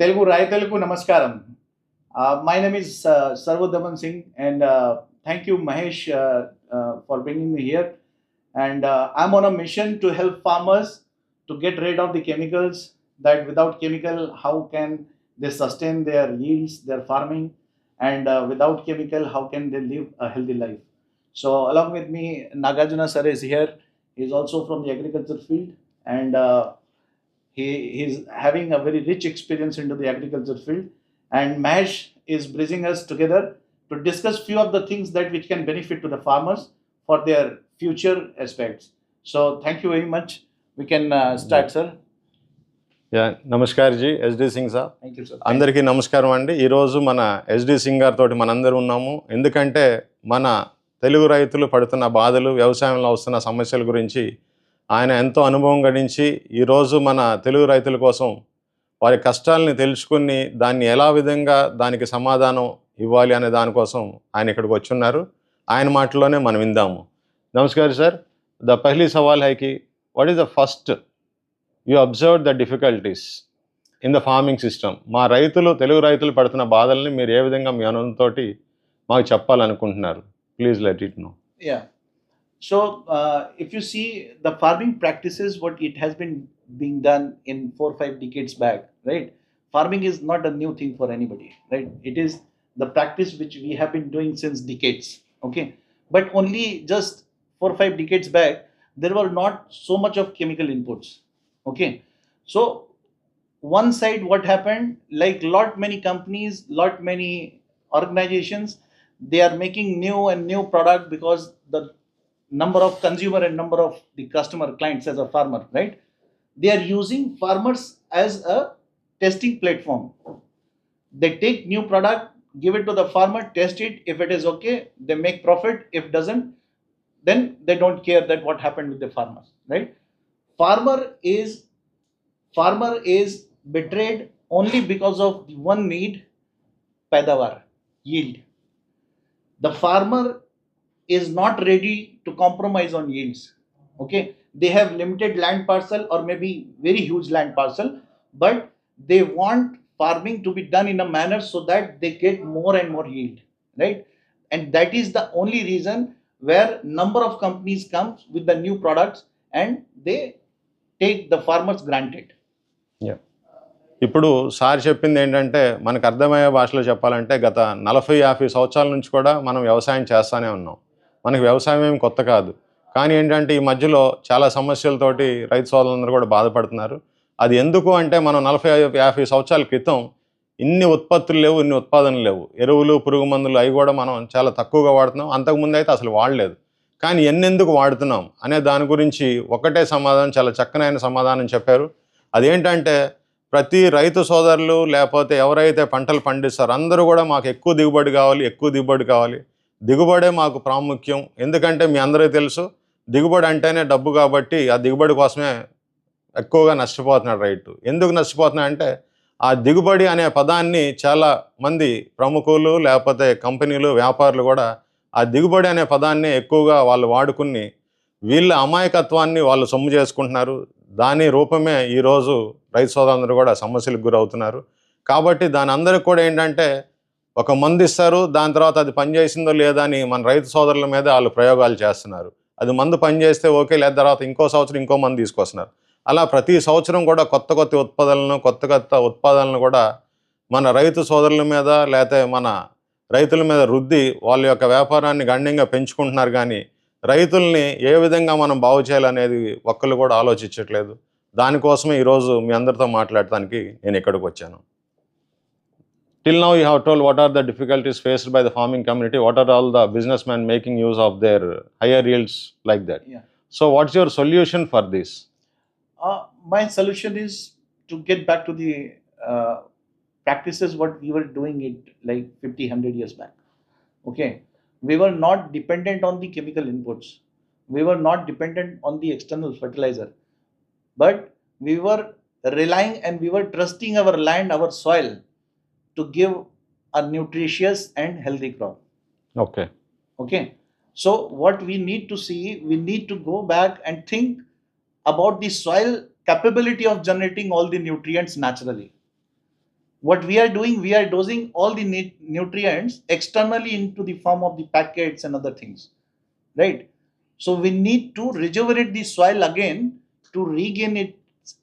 Telugu Rai Telugu Namaskaram. Uh, my name is uh, Sarvodaman Singh, and uh, thank you, Mahesh, uh, uh, for bringing me here. And uh, I'm on a mission to help farmers to get rid of the chemicals. That without chemical, how can they sustain their yields, their farming, and without chemical, how can they live a healthy life? So, along with me, Nagarjuna sir is here. He's also from the agriculture field, and he he's having a very rich experience into the agriculture field and mash is bridging us together to discuss few of the things that which can benefit to the farmers for their future aspects so thank you very much we can uh, start sir yeah namaskar G S D Singh sir thank you sir అందరికీ నమస్కారం అండి ఈరోజు మన SD Singh గారితో మనందరూ ఉన్నాము ఎందుకంటే మన తెలుగు రైతులు పడుతున్న బాధలు వ్యవసాయంలో వస్తున్న సమస్యల గురించి ఆయన ఎంతో అనుభవం గడించి ఈరోజు మన తెలుగు రైతుల కోసం వారి కష్టాలని తెలుసుకుని దాన్ని ఎలా విధంగా దానికి సమాధానం ఇవ్వాలి అనే దానికోసం ఆయన ఇక్కడికి వచ్చున్నారు. ఆయన మాటల్లోనే మనం విందాము. నమస్కారం సార్. ద పహ్లీ సవాల్ హైకి what is the first you observe the difficulties in the farming system? మా రైతులు తెలుగు రైతులు పడుతున్న బాధల్ని మీరు ఏ విధంగా మీ అనుభవంతో మాకు చెప్పాలనుకుంటున్నారు? Please let it know. Yeah so uh, if you see the farming practices what it has been being done in four or five decades back right? Farming is not a new thing for anybody right? It is the practice which we have been doing since decades okay? But only just four or five decades back there were not so much of chemical inputs okay? So one side what happened like lot many companies lot many organizations they are making new and new product because the number of consumer and number of the customer clients as a farmer right? They are using farmers as a testing platform. They take new product give it to the farmer test it. If it is okay they make profit. If doesn't then they don't care that what happened with the farmers right? Farmer is farmer is betrayed only because of the one need padawar yield. The farmer is not ready to compromise on yields okay they have limited land parcel or maybe very huge land parcel but they want farming to be done in a manner so that they get more and more yield right and that is the only reason where number of companies comes with the new products and they take the farmers granted ఇప్పుడు sir చెప్పింది ఏంటంటే మనకు అర్థమయ్యే భాషలో చెప్పాలంటే గత నలభై యాభై సంవత్సరాల నుంచి కూడా మనం వ్యవసాయం చేస్తూనే ఉన్నాం మనకి వ్యవసాయం ఏమి కొత్త కాదు. కానీ ఏంటంటే ఈ మధ్యలో చాలా సమస్యలతోటి రైతు సోదరులందరూ కూడా బాధపడుతున్నారు. అది ఎందుకు అంటే మనం నలభై యాభై సంవత్సరాల క్రితం ఇన్ని ఉత్పత్తులు లేవు ఇన్ని ఉత్పాదనలు లేవు. ఎరువులు పురుగు మందులు అవి కూడా మనం చాలా తక్కువగా వాడుతున్నాం. అంతకుముందు అయితే అసలు వాడలేదు. కానీ ఎన్నెందుకు వాడుతున్నాం అనే దాని గురించి ఒకటే సమాధానం చాలా చక్కనైన సమాధానం చెప్పారు. అదేంటంటే ప్రతి రైతు సోదరులు లేకపోతే ఎవరైతే పంటలు పండిస్తారో అందరూ కూడా మాకు ఎక్కువ దిగుబడి కావాలి ఎక్కువ దిగుబడి కావాలి. దిగుబడే మాకు ప్రాముఖ్యం. ఎందుకంటే మీ అందరికీ తెలుసు దిగుబడి అంటేనే డబ్బు కాబట్టి ఆ దిగుబడి కోసమే ఎక్కువగా నష్టపోతున్నాడు రైతు. ఎందుకు నష్టపోతున్నాడు అంటే ఆ దిగుబడి అనే పదాన్ని చాలా మంది ప్రముఖులు లేకపోతే కంపెనీలు వ్యాపారులు కూడా ఆ దిగుబడి అనే పదాన్ని ఎక్కువగా వాళ్ళు వాడుకుని వీళ్ళ అమాయకత్వాన్ని వాళ్ళు సొమ్ము చేసుకుంటున్నారు. దాని రూపమే ఈరోజు రైతు సోదరులందరూ కూడా సమస్యలకు గురవుతున్నారు. కాబట్టి దాని అందరికి కూడా ఏంటంటే ఒక మందు ఇస్తారు దాని తర్వాత అది పనిచేసిందో లేదా అని మన రైతు సోదరుల మీద వాళ్ళు ప్రయోగాలు చేస్తున్నారు. అది మందు పనిచేస్తే ఓకే లేదా తర్వాత ఇంకో సంవత్సరం ఇంకో మందు తీసుకొస్తున్నారు. అలా ప్రతి సంవత్సరం కూడా కొత్త కొత్త ఉత్పాదనలను కొత్త కొత్త ఉత్పాదనలను కూడా మన రైతు సోదరుల మీద లేకపోతే మన రైతుల మీద రుద్ది వాళ్ళ యొక్క వ్యాపారాన్ని గణ్యంగా పెంచుకుంటున్నారు. కానీ రైతుల్ని ఏ విధంగా మనం బాగు చేయాలనేది ఒక్కళ్ళు కూడా ఆలోచించట్లేదు. దానికోసమే ఈరోజు మీ అందరితో మాట్లాడటానికి నేను ఇక్కడికి వచ్చాను. Till now, you have told what are the difficulties faced by the farming community, what are all the businessmen making use of their higher yields like that. Yeah. So, what's your solution for this? Uh, my solution is to get back to the uh, practices what we were doing it like 50, 100 years back. Okay. We were not dependent on the chemical inputs. We were not dependent on the external fertilizer. But we were relying and we were trusting our land, our soil to give a nutritious and healthy crop. Okay. okay? So what we need to see we need to go back and think about the soil capability of generating all the nutrients naturally. What we are doing we are dosing all the nutrients externally into the form of the packets and other things right? So we need to rejuvenate the soil again to regain its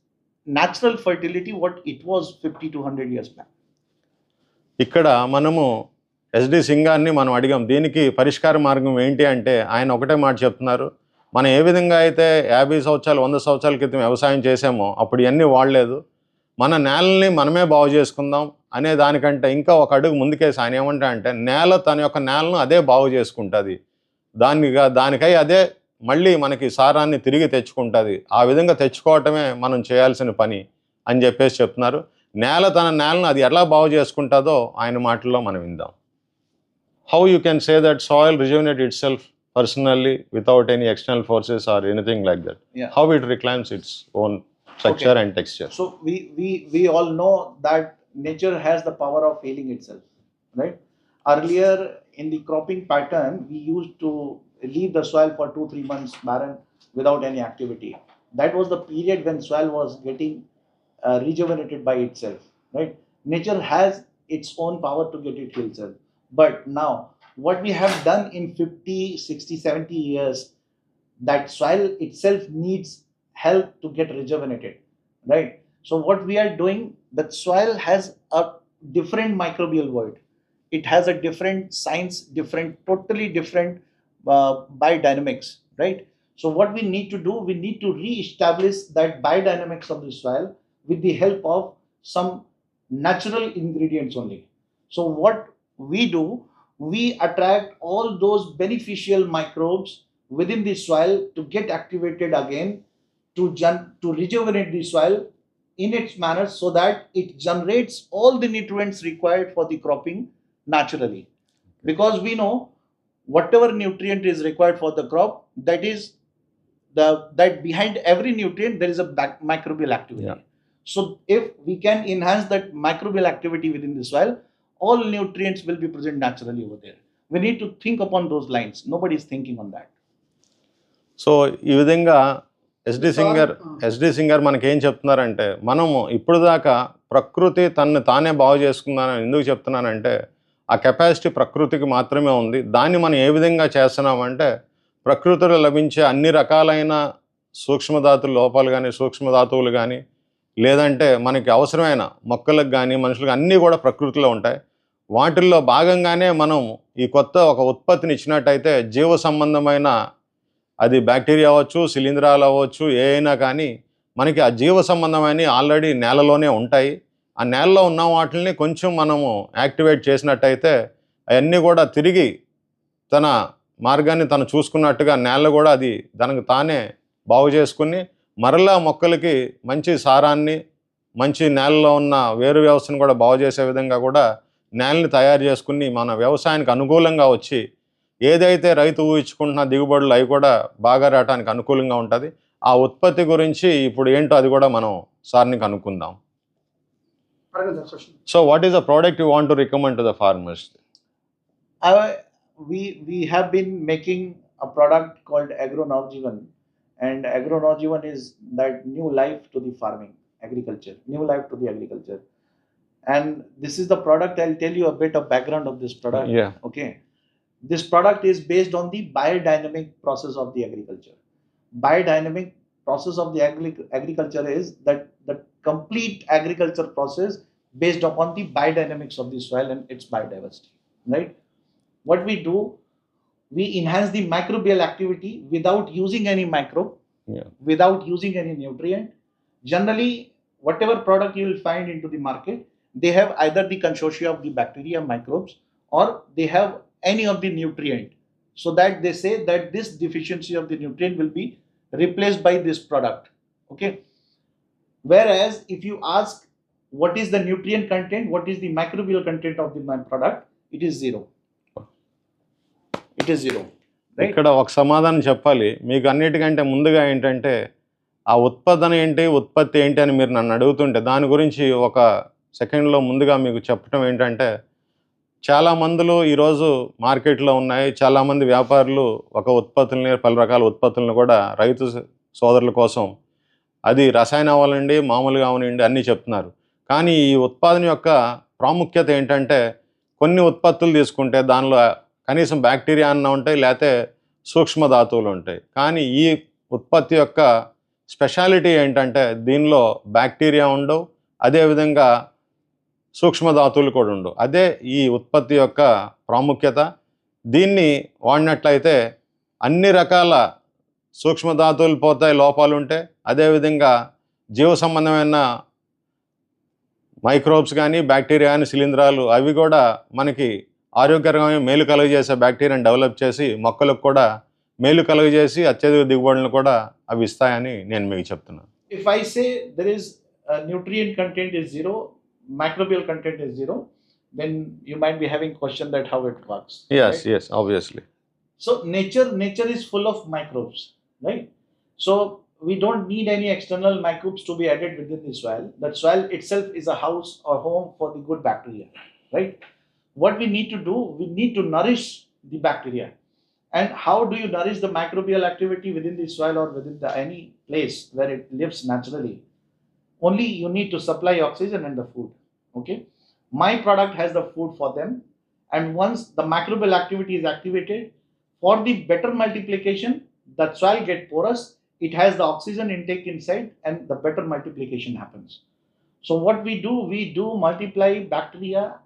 natural fertility what it was 50 to 100 years back ఇక్కడ మనము SD సింగాన్ని మనం అడిగాం. దీనికి పరిష్కార మార్గం ఏంటి అంటే ఆయన ఒకటే మాట చెప్తున్నారు. మనం ఏ విధంగా అయితే యాభై సంవత్సరాలు వంద సంవత్సరాల క్రితం వ్యవసాయం చేసామో అప్పుడు ఇవన్నీ వాడలేదు. మన నేలని మనమే బాగు చేసుకుందాం అనే దానికంటే ఇంకా ఒక అడుగు ముందుకేసి ఆయన ఏమంటా అంటే నేల తన యొక్క నేలను అదే బాగు చేసుకుంటుంది. దానిగా దానికై అదే మళ్ళీ మనకి సారాన్ని తిరిగి తెచ్చుకుంటుంది. ఆ విధంగా తెచ్చుకోవటమే మనం చేయాల్సిన పని అని చెప్పేసి చెప్తున్నారు. నేల తన నేలను అది ఎలా బాగు చేసుకుంటుందో ఆయన మాటల్లో మనం విందాం how you can say that soil rejuvenate itself personally without any external forces or anything like that Yeah. How it reclaims its own structure and texture so we we we all know that nature has the power of healing itself right earlier in the cropping pattern we used to leave the soil for 2 3 months barren without any activity that was the period when soil was getting uh, rejuvenated by itself right? Nature has its own power to get it itself but now what we have done in 50 60 70 years that soil itself needs help to get rejuvenated right? So what we are doing that soil has a different microbial world it has a different science different totally different uh, biodynamics right? So what we need to do we need to re-establish that biodynamics of the soil with the help of some natural ingredients only. So what we do we attract all those beneficial microbes within the soil to get activated again to to rejuvenate the soil in its manner so that it generates all the nutrients required for the cropping naturally. Because we know whatever nutrient is required for the crop that is the that behind every nutrient there is a microbial activity. Yeah. So if we can enhance that microbial activity within the soil all nutrients will be present naturally over there we need to think upon those lines nobody is thinking on that so ఈ విధంగా SD singer SD singer మనకి ఏం చెప్తున్నారంటే మనము ఇప్పుడు దాకా ప్రకృతి తనని తానే బాగు చేసుకుందానని ఎందుకు చెప్తున్నానంటే ఆ కెపాసిటీ ప్రకృతికి మాత్రమే ఉంది దాన్ని మనం ఏ విధంగా చేస్తున్నామంటే ప్రకృతిలో లభించే అన్ని రకాలైన సూక్ష్మధాతుల లోపాలు కానీ సూక్ష్మధాతువులు కానీ లేదంటే మనకి అవసరమైన మొక్కలకు కానీ మనుషులకు అన్నీ కూడా ప్రకృతిలో ఉంటాయి. వాటిల్లో భాగంగానే మనం ఈ కొత్త ఒక ఉత్పత్తిని ఇచ్చినట్టయితే జీవ సంబంధమైన అది బ్యాక్టీరియా అవ్వచ్చు శిలీంధ్రాలు అవ్వచ్చు ఏ అయినా కానీ మనకి ఆ జీవ సంబంధమైన ఆల్రెడీ నేలలోనే ఉంటాయి. ఆ నేలలో ఉన్న వాటిని కొంచెం మనము యాక్టివేట్ చేసినట్టయితే అవన్నీ కూడా తిరిగి తన మార్గాన్ని తను చూసుకున్నట్టుగా నేల కూడా అది తనకు తానే బాగు చేసుకుని మరలా మొక్కలకి మంచి సారాన్ని మంచి నేలలో ఉన్న వేరు వ్యవస్థను కూడా బాగు చేసే విధంగా కూడా నేలని తయారు చేసుకుని మన వ్యవసాయానికి అనుకూలంగా వచ్చి ఏదైతే రైతు ఊహించుకుంటున్న దిగుబడులు అవి కూడా బాగా రావడానికి అనుకూలంగా ఉంటుంది ఆ ఉత్పత్తి గురించి ఇప్పుడు ఏంటో అది కూడా మనం సార్ని కనుక్కుందాం. So what is the product you want to recommend to the farmers I, we we have been making a product called agronavjivan and agronavjivan is that new life to the farming agriculture new life to the agriculture. And this is the product i'll tell you a bit of background of this product yeah. okay? This product is based on the biodynamic process of the agriculture. Biodynamic process of the agri- agriculture is that the complete agriculture process based upon the biodynamics of the soil and its biodiversity right? What we do we enhance the microbial activity without using any microbe Yeah. without using any nutrient. Generally whatever product you will find into the market they have either the consortia of the bacteria microbes or they have any of the nutrient. So that they say that this deficiency of the nutrient will be replaced by this product. Okay? Whereas if you ask what is the nutrient content what is the microbial content of the product it is zero it is zero ఇక్కడ ఒక సమాధానం చెప్పాలి. మీకు అన్నిటికంటే ముందుగా ఏంటంటే ఆ ఉత్పాదన ఏంటి ఉత్పత్తి ఏంటి అని మీరు నన్ను అడుగుతుంటే దాని గురించి ఒక సెకండ్లో ముందుగా మీకు చెప్పడం ఏంటంటే చాలా మందులు ఈరోజు మార్కెట్లో ఉన్నాయి. చాలామంది వ్యాపారులు ఒక ఉత్పత్తులని పలు రకాల ఉత్పత్తులను కూడా రైతు సోదరుల కోసం అది రసాయన అవ్వాలండి మామూలుగా అవనండి అన్నీ చెప్తున్నారు. కానీ ఈ ఉత్పాదన యొక్క ప్రాముఖ్యత ఏంటంటే కొన్ని ఉత్పత్తులు తీసుకుంటే దానిలో కనీసం బ్యాక్టీరియా అన్న ఉంటాయి లేకపోతే సూక్ష్మ ధాతువులు ఉంటాయి. కానీ ఈ ఉత్పత్తి యొక్క స్పెషాలిటీ ఏంటంటే దీనిలో బ్యాక్టీరియా ఉండవు అదేవిధంగా సూక్ష్మ ధాతువులు కూడా ఉండవు. అదే ఈ ఉత్పత్తి యొక్క ప్రాముఖ్యత. దీన్ని వాడినట్లయితే అన్ని రకాల సూక్ష్మ ధాతువులు పోతాయి లోపాలు ఉంటే అదేవిధంగా జీవ సంబంధమైన మైక్రోబ్స్ కానీ బ్యాక్టీరియా కానీ శిలీంధ్రాలు అవి కూడా మనకి ఆరోగ్యకరమైన మేలు కలుగజేసే బ్యాక్టీరియాని డెవలప్ చేసి మొక్కలకు కూడా మేలు కలుగజేసి అత్యధిక దిగుబడులను కూడా అవి ఇస్తాయని నేను మీకు చెప్తున్నాను I say there is uh, nutrient content is zero, microbial content is zero, then you might be having question that how it works. Yes? Yes obviously So nature nature is full of microbes, right? So we don't need any external microbes to be added within the soil. That soil itself is a house or home for the good bacteria, right? What we need to do, we need to nourish the bacteria. And how do you nourish the microbial activity within the soil or within the any place where it lives naturally? Only you need to supply oxygen and the food. Okay. My product has the food for them. And once the microbial activity is activated, for the better multiplication, the soil get porous, it has the oxygen intake inside, and the better multiplication happens. So what we do, we do multiply bacteria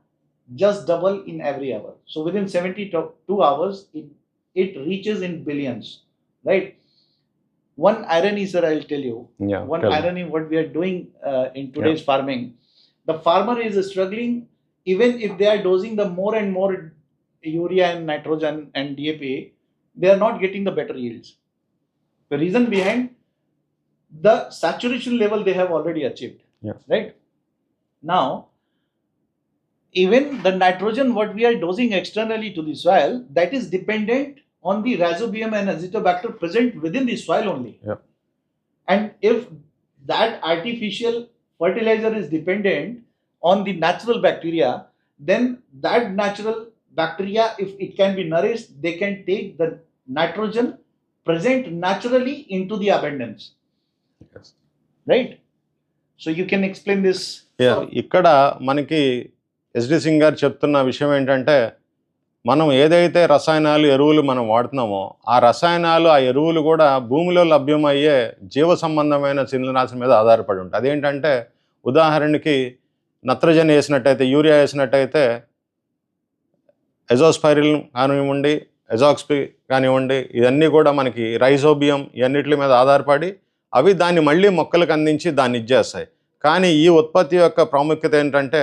just double in every hour. So within 72 hours, it, it reaches in billions, right? One irony, sir, I'll tell you. Yeah, One me. irony, what we are doing uh, in today's farming, the farmer is struggling even if they are dosing the more and more urea and nitrogen and DAP, they are not getting the better yields. The reason behind the saturation level they have already achieved. Yeah. Right now, even the nitrogen what we are dosing externally to the soil that is dependent on the rhizobium and azotobacter present within the soil only yeah. and if that artificial fertilizer is dependent on the natural bacteria then that natural bacteria if it can be nourished they can take the nitrogen present naturally into the abundance yes. right so you can explain this yeah ikkada manaki S D Singh garu చెప్తున్న విషయం ఏంటంటే మనం ఏదైతే రసాయనాలు ఎరువులు మనం వాడుతున్నామో ఆ రసాయనాలు ఆ ఎరువులు కూడా భూమిలో లభ్యమయ్యే జీవ సంబంధమైన శిలీంద్రాశం మీద ఆధారపడి ఉంటుంది అదేంటంటే ఉదాహరణకి నత్రజని వేసినట్టయితే యూరియా వేసినట్టయితే ఎజోస్పైరిల్ కానివ్వండి ఎజాక్స్పి కానివ్వండి ఇవన్నీ కూడా మనకి రైజోబియం ఇవన్నిటి మీద ఆధారపడి అవి దాన్ని మళ్ళీ మొక్కలకు అందించి దాన్ని ఇచ్చేస్తాయి. కానీ ఈ ఉత్పత్తి యొక్క ప్రాముఖ్యత ఏంటంటే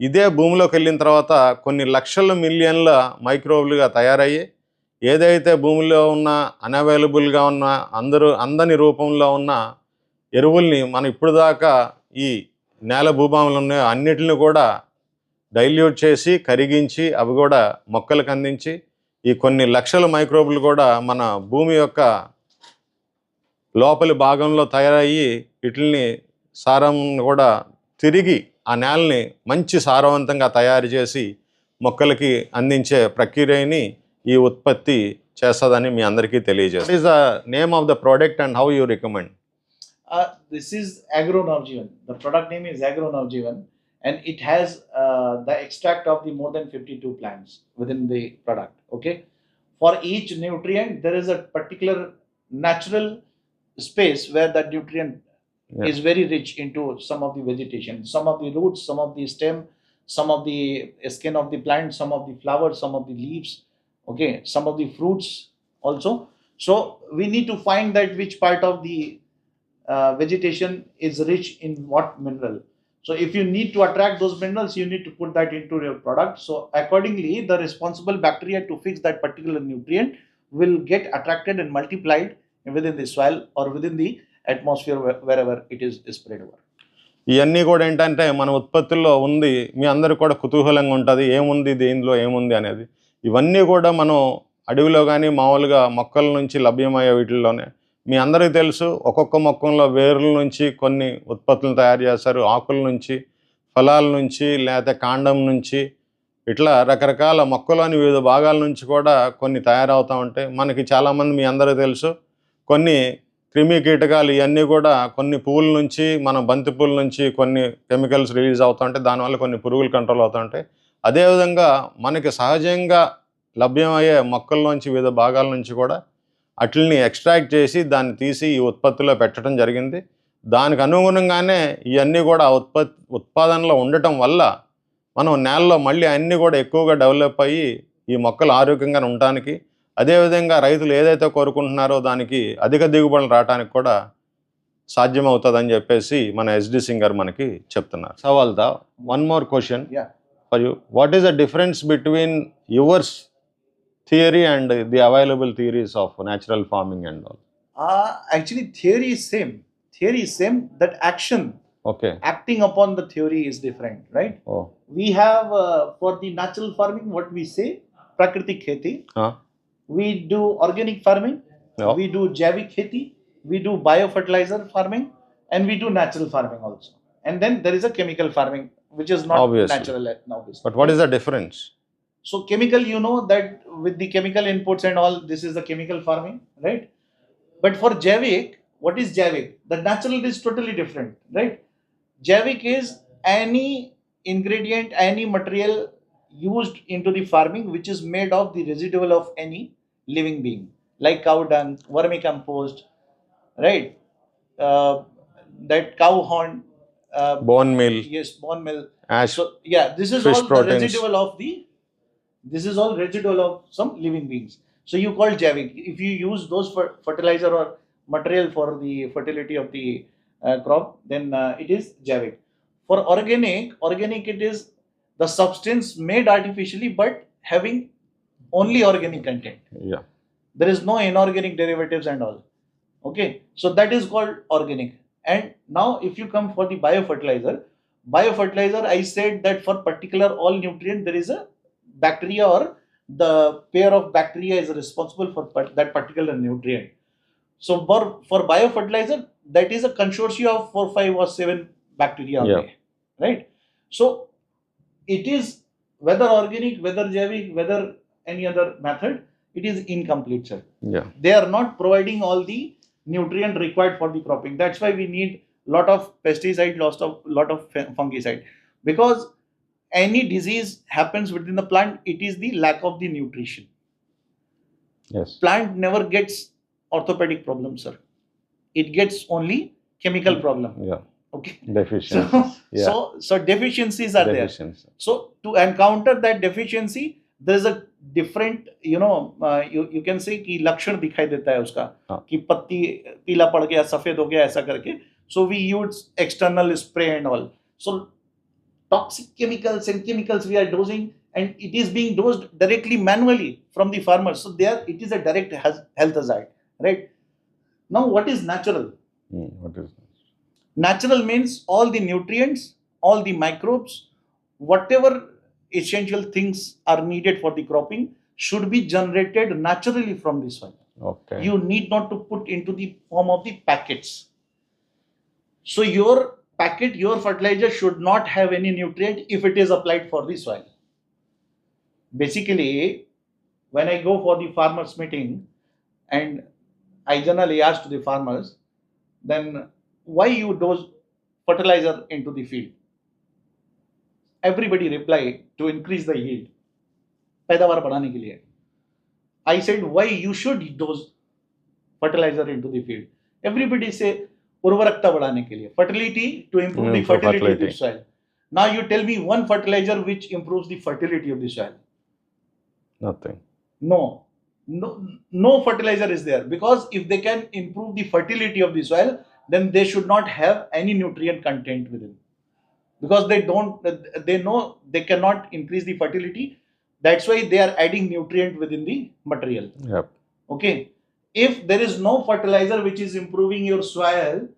ఇదే భూమిలోకి వెళ్ళిన తర్వాత కొన్ని లక్షల మిలియన్ల మైక్రోవ్లుగా తయారయ్యి ఏదైతే భూమిలో ఉన్న అన్అవైలబుల్గా ఉన్న అందరూ అందని రూపంలో ఉన్న ఎరువుల్ని మనం ఇప్పుడు దాకా ఈ నేల భూభాములు ఉన్నాయో అన్నిటిని కూడా డైల్యూట్ చేసి కరిగించి అవి కూడా మొక్కలకు అందించి ఈ కొన్ని లక్షల మైక్రోబులు కూడా మన భూమి యొక్క లోపలి భాగంలో తయారయ్యి వీటిని సారం కూడా తిరిగి ఆ నేలని మంచి సారవంతంగా తయారు చేసి మొక్కలకి అందించే ప్రక్రియని ఈ ఉత్పత్తి చేస్తుందని మీ అందరికీ తెలియజేస్తా is the name of the product and how you recommend this is Jeevan the product name is Jeevan and it has the extract of the more than fifty two plants within the product okay for each nutrient there is a particular natural space where that nutrient Yeah. is very rich into some of the vegetation, some of the roots, some of the stem, some of the skin of the plant, some of the flowers, some of the leaves. Okay, some of the fruits also. So we need to find that which part of the uh, vegetation is rich in what mineral. So if you need to attract those minerals, you need to put that into your product. So accordingly, the responsible bacteria to fix that particular nutrient will get attracted and multiplied within the soil or within the atmosphere wherever it is spread over ఇవన్నీ కూడా ఏంటంటే మన ఉత్పత్తుల్లో ఉంది మీ అందరికి కూడా కుతూహలంగా ఉంటుంది ఏముంది దేనిలో ఏముంది అనేది. ఇవన్నీ కూడా మనం అడవిలో కానీ మామూలుగా మొక్కల నుంచి లభ్యమయ్యే వీటిల్లోనే. మీ అందరికీ తెలుసు ఒక్కొక్క మొక్కల్లో వేర్ల నుంచి కొన్ని ఉత్పత్తులను తయారు చేస్తారు. ఆకుల నుంచి ఫలాల నుంచి లేకపోతే కాండం నుంచి. ఇట్లా రకరకాల మొక్కలోని వివిధ భాగాల నుంచి కూడా కొన్ని తయారవుతూ ఉంటాయి. మనకి చాలామంది మీ అందరికీ తెలుసు కొన్ని క్రిమి కీటకాలు ఇవన్నీ కూడా కొన్ని పువ్వుల నుంచి మనం బంతి పువ్వుల నుంచి కొన్ని కెమికల్స్ రిలీజ్ అవుతుంటాయి దానివల్ల కొన్ని పురుగులు కంట్రోల్ అవుతుంటాయి అదేవిధంగా మనకి సహజంగా లభ్యమయ్యే మొక్కల్లోంచి వివిధ భాగాల నుంచి కూడా అట్లని ఎక్స్ట్రాక్ట్ చేసి దాన్ని తీసి ఈ ఉత్పత్తిలో పెట్టడం జరిగింది. దానికి అనుగుణంగానే ఇవన్నీ కూడా ఉత్పత్తి ఉత్పాదనలో ఉండటం వల్ల మనం నేలలో మళ్ళీ అన్నీ కూడా ఎక్కువగా డెవలప్ అయ్యి ఈ మొక్కలు ఆరోగ్యంగా ఉండటానికి అదేవిధంగా రైతులు ఏదైతే కోరుకుంటున్నారో దానికి అధిక దిగుబడులు రావడానికి కూడా సాధ్యమవుతుందని చెప్పేసి మన ఎస్ డి సింగర్ మనకి చెప్తున్నారు. సవాల్ దా one more question for you what is the difference between yours theory and the available theories of natural farming and all actually theory same theory same that action okay acting upon the theory is different right we have for the natural farming what we say ప్రకృతి Kheyti we do organic farming, yeah. we do Javik Kheti, we do biofertilizer farming, and we do natural farming also. And then there is a chemical farming, which is not obviously. natural now. But what is the difference? So chemical, you know that with the chemical inputs and all, this is the chemical farming, right? But for Javik, what is Javik? The natural is totally different, right? Javik is any ingredient, any material used into the farming which is made of the residual of any living being like cow dung vermicompost right? Uh, that cow horn uh, bone meal. Yes bone meal. Ash so yeah this is all proteins. residual of the this is all residual of some living beings. So you call javic if you use those for fertilizer or material for the fertility of the uh, crop then uh, it is javic for organic organic it is the substance made artificially but having only organic content. Yeah. There is no inorganic derivatives and all. Okay, so that is called organic. And now, if you come for the biofertilizer, biofertilizer, I said that for particular all nutrient, there is a bacteria or the pair of bacteria is responsible for that particular nutrient. So for, for biofertilizer, that is a consortium of four, five, or seven bacteria, Yeah. right? So it is whether organic, whether Javic, whether any other method, it is incomplete, sir. Yeah. They are not providing all the nutrient required for the cropping. That's why we need lot of pesticide, lot of lot of fungicide, because any disease happens within the plant. It is the lack of the nutrition. Yes. Plant never gets orthopedic problem, sir. It gets only chemical problem. Yeah. okay deficiency so, yeah. so so deficiencies are Deficiency. there so to encounter that deficiency there is a different you know uh, you, you can say ki lakshan dikhai deta hai uska हाँ. ki patti peela pad gaya safed ho gaya aisa karke so we use external spray and all so toxic chemicals and chemicals we are dosing and it is being dosed directly manually from the farmer so there it is a direct health hazard right now what is natural mm, what is Natural means all the nutrients, all the microbes, whatever essential things are needed for the cropping should be generated naturally from the soil. Okay You need not to put into the form of the packets. So your packet, your fertilizer should not have any nutrient if it is applied for the soil. Basically, when I go for the farmers meeting and I generally ask to the farmers, then why you dose fertilizer into the field? Everybody replied to increase the yield. पैदावार बढ़ाने I said why you should dose fertilizer into the field. Everybody say उर्वरकता बढ़ाने के लिए fertility to improve the fertility of the soil. Now you tell me one fertilizer which improves the fertility of the soil. Nothing. No. No, no fertilizer is there because if they can improve the fertility of the soil, then they should not have any nutrient content within. Because they don't, they know they cannot increase the fertility. That's why they are adding nutrient within the material. Yup Okay. If there is no fertilizer which is improving your soil,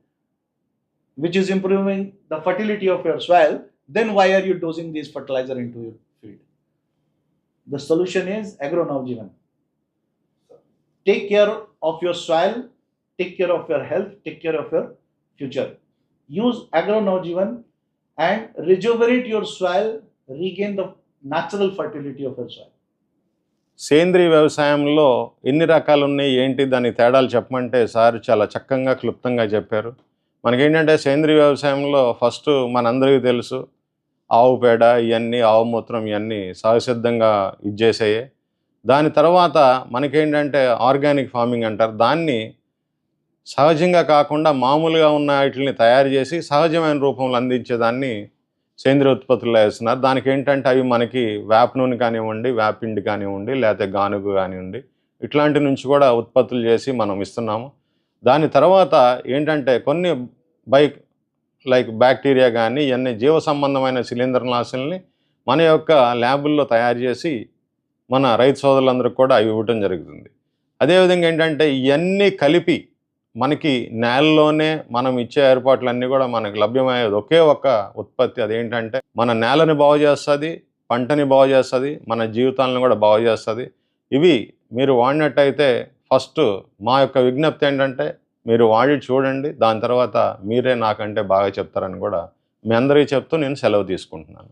which is improving the fertility of your soil, then why are you dosing this fertilizer into your field? The solution is agronavjivan. Take care of your soil, take care of your health, take care of your future. Use agronavjivan and rejuvenate your soil, regain the natural fertility of your soil. సేంద్రీయ వ్యవసాయంలో ఎన్ని రకాలు ఉన్నాయి ఏంటి దాని తేడాలు చెప్పమంటే sir చాలా చక్కగా క్లుప్తంగా చెప్పారు మనకేంటంటే సేంద్రీయ వ్యవసాయంలో ఫస్ట్ మనందరికీ తెలుసు ఆవు పేడ ఇవన్నీ ఆవు మూత్రం ఇవన్నీ సహసిద్ధంగా ఇచ్చేసాయి దాని తర్వాత మనకేంటంటే ఆర్గానిక్ ఫార్మింగ్ అంటారు దాన్ని సహజంగా కాకుండా మామూలుగా ఉన్న వాటిని తయారు చేసి సహజమైన రూపంలో అందించేదాన్ని సేంద్రియ ఉత్పత్తులు వేస్తున్నారు. దానికి ఏంటంటే అవి మనకి వేప నూనె కానివ్వండి వేపిండి కానివ్వండి లేకపోతే గానుగు కానివ్వండి ఇట్లాంటి నుంచి కూడా ఉత్పత్తులు చేసి మనం ఇస్తున్నాము. దాని తర్వాత ఏంటంటే కొన్ని బైక్ లైక్ బ్యాక్టీరియా కానీ ఇవన్నీ జీవ సంబంధమైన శిలీంద్రనాశుల్ని మన యొక్క ల్యాబుల్లో తయారు చేసి మన రైతు సోదరులందరికీ కూడా అవి ఇవ్వటం జరుగుతుంది. అదేవిధంగా ఏంటంటే ఇవన్నీ కలిపి మనకి నేలలోనే మనం ఇచ్చే ఏర్పాట్లన్నీ కూడా మనకు లభ్యమయ్యేది ఒకే ఒక్క ఉత్పత్తి. అదేంటంటే మన నేలని బాగు చేస్తుంది పంటని బాగు చేస్తుంది మన జీవితాలను కూడా బాగు చేస్తుంది. ఇవి మీరు వాడినట్టయితే ఫస్ట్ మా యొక్క విజ్ఞప్తి ఏంటంటే మీరు వాడి చూడండి దాని తర్వాత మీరే నాకంటే బాగా చెప్తారని కూడా మీ అందరికీ చెప్తూ నేను సెలవు తీసుకుంటున్నాను.